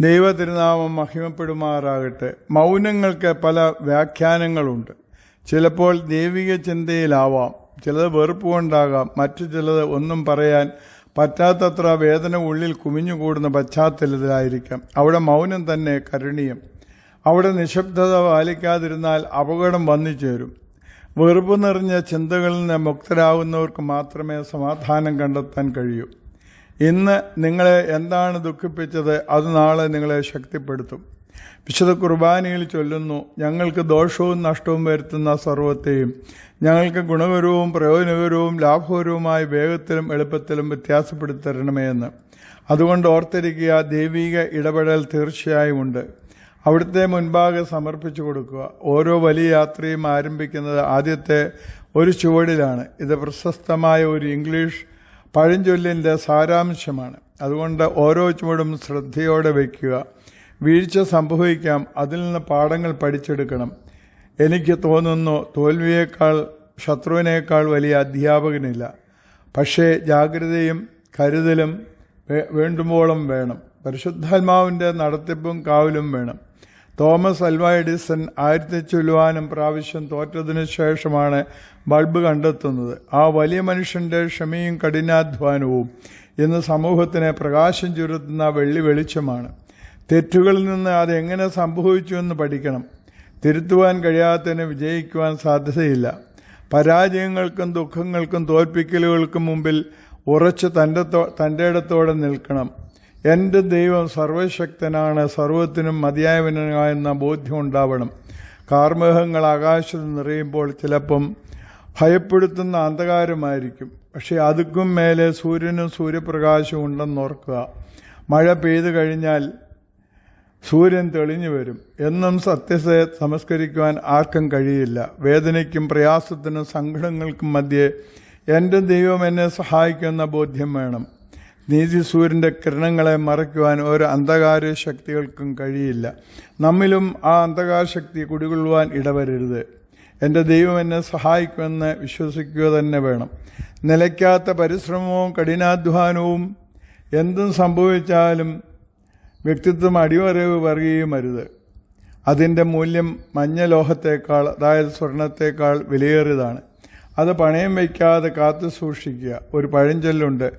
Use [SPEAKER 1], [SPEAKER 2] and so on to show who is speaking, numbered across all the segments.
[SPEAKER 1] ദൈവ തിരുനാമം മഹിമപ്പെടുമാറാകട്ടെ. മൗനങ്ങൾക്ക് പല വ്യാഖ്യാനങ്ങളുണ്ട്. ചിലപ്പോൾ ദൈവിക ചിന്തയിലാവാം. ചിലത് വെറുപ്പ് കൊണ്ടാകാം മറ്റു ചിലത് ഒന്നും പറയാൻ പറ്റാത്തത്ര വേദന ഉള്ളിൽ കുമിഞ്ഞുകൂടുന്ന പശ്ചാത്തലത്തിലായിരിക്കാം. അവിടെ മൗനം തന്നെ കരുണീയം. അവിടെ നിശബ്ദത പാലിക്കാതിരുന്നാൽ അപകടം വന്നു ചേരും വെറുപ്പ് നിറഞ്ഞ ചിന്തകളിൽ നിന്ന് മുക്തരാകുന്നവർക്ക് മാത്രമേ സമാധാനം കണ്ടെത്താൻ കഴിയൂ. ഇന്ന് നിങ്ങളെ എന്താണ് ദുഃഖിപ്പിച്ചത്? അത് നാളെ നിങ്ങളെ ശക്തിപ്പെടുത്തും. വിശുദ്ധ കുർബാനയിൽ ചൊല്ലുന്നു ഞങ്ങൾക്ക് ദോഷവും നഷ്ടവും വരുത്തുന്ന സർവത്തെയും ഞങ്ങൾക്ക് ഗുണകരവും പ്രയോജനകരവും ലാഭകരവുമായ വേഗത്തിലും എളുപ്പത്തിലും വ്യത്യാസപ്പെടുത്തരണമേ എന്ന്. അതുകൊണ്ട് ഓർത്തിരിക്കുക ദൈവിക ഇടപെടൽ തീർച്ചയായും ഉണ്ട്. അവിടുത്തെ മുൻപാകെ സമർപ്പിച്ചു കൊടുക്കുക. ഓരോ വലിയ യാത്രയും ആരംഭിക്കുന്നത് ആദ്യത്തെ ഒരു ചുവടിലാണ്. ഇത് പ്രശസ്തമായ ഒരു ഇംഗ്ലീഷ് പഴഞ്ചൊല്ലിന്റെ സാരാംശമാണ്. അതുകൊണ്ട് ഓരോ ചുവടും ശ്രദ്ധയോടെ വയ്ക്കുക. വീഴ്ച സംഭവിക്കാം. അതിൽ നിന്ന് പാഠങ്ങൾ പഠിച്ചെടുക്കണം. എനിക്ക് തോന്നുന്നു തോൽവിയേക്കാൾ ശത്രുവിനേക്കാൾ വലിയ അധ്യാപകനില്ല. പക്ഷേ ജാഗ്രതയും കരുതലും വേണ്ടുമ്പോളം വേണം. പരിശുദ്ധാത്മാവിന്റെ നടത്തിപ്പും കാവലും വേണം. തോമസ് അൽവ എഡിസൺ ആയിരത്തി ചൊല്ലുവാനും പ്രാവശ്യം തോറ്റതിനു ശേഷമാണ് ബൾബ് കണ്ടെത്തുന്നത്. ആ വലിയ മനുഷ്യന്റെ ക്ഷമയും കഠിനാധ്വാനവും ഇന്ന് സമൂഹത്തിനെ പ്രകാശം ചുരുത്തുന്ന വെള്ളി വെളിച്ചമാണ്. തെറ്റുകളിൽ നിന്ന് അതെങ്ങനെ സംഭവിച്ചുവെന്ന് പഠിക്കണം. തിരുത്തുവാൻ കഴിയാത്തതിന് വിജയിക്കുവാൻ സാധ്യതയില്ല. പരാജയങ്ങൾക്കും ദുഃഖങ്ങൾക്കും തോൽപ്പിക്കലുകൾക്കും മുമ്പിൽ ഉറച്ച് തന്റെ തന്റെ ഇടത്തോടെ നിൽക്കണം. എന്റെ ദൈവം സർവശക്തനാണ് സർവത്തിനും മതിയായവനായെന്ന ബോധ്യം ഉണ്ടാവണം. കാർമേഹങ്ങൾ ആകാശത്ത് നിറയുമ്പോൾ ചിലപ്പം ഭയപ്പെടുത്തുന്ന അന്ധകാരമായിരിക്കും. പക്ഷേ അതുക്കും മേലെ സൂര്യനും സൂര്യപ്രകാശവും ഉണ്ടെന്ന് ഓർക്കുക. മഴ പെയ്തു കഴിഞ്ഞാൽ സൂര്യൻ തെളിഞ്ഞു വരും. എന്നും സത്യത്തെ സംസ്കരിക്കുവാൻ ആർക്കും കഴിയില്ല. വേദനയ്ക്കും പ്രയാസത്തിനും സങ്കടങ്ങൾക്കും മധ്യേ എന്റെ ദൈവം എന്നെ സഹായിക്കുന്ന ബോധ്യം വേണം. നീതി സൂര്യന്റെ കിരണങ്ങളെ മറയ്ക്കുവാൻ ഒരു അന്ധകാര ശക്തികൾക്കും കഴിയില്ല. നമ്മിലും ആ അന്ധകാര ശക്തി കുടികൊള്ളുവാൻ ഇടവരരുത്. എന്റെ ദൈവം എന്നെ സഹായിക്കുമെന്ന് വിശ്വസിക്കുക തന്നെ വേണം. നിലയ്ക്കാത്ത പരിശ്രമവും കഠിനാധ്വാനവും എന്തും സംഭവിച്ചാലും വ്യക്തിത്വം അടിവരവ് പറയുകയും അരുത്. അതിന്റെ മൂല്യം മഞ്ഞ ലോഹത്തേക്കാൾ അതായത് സ്വർണത്തേക്കാൾ വിലയേറിയതാണ്. അത് പണയം വയ്ക്കാതെ കാത്തു സൂക്ഷിക്കുക. ഒരു പഴഞ്ചൊല്ലുണ്ട്.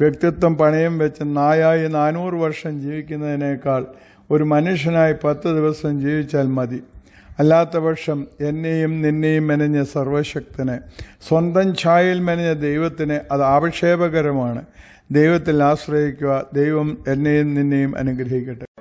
[SPEAKER 1] വ്യക്തിത്വം പണയം വെച്ച് നായായി നാനൂറ് വർഷം ജീവിക്കുന്നതിനേക്കാൾ ഒരു മനുഷ്യനായി പത്ത് ദിവസം ജീവിച്ചാൽ മതി. അല്ലാത്ത പക്ഷം എന്നെയും നിന്നെയും മെനഞ്ഞ സർവശക്തനെ സ്വന്തം ഛായയിൽ മെനഞ്ഞ ദൈവത്തിന് അത് ആക്ഷേപകരമാണ് ദൈവത്തിൽ ആശ്രയിക്കുക. ദൈവം എന്നെയും നിന്നെയും അനുഗ്രഹിക്കട്ടെ.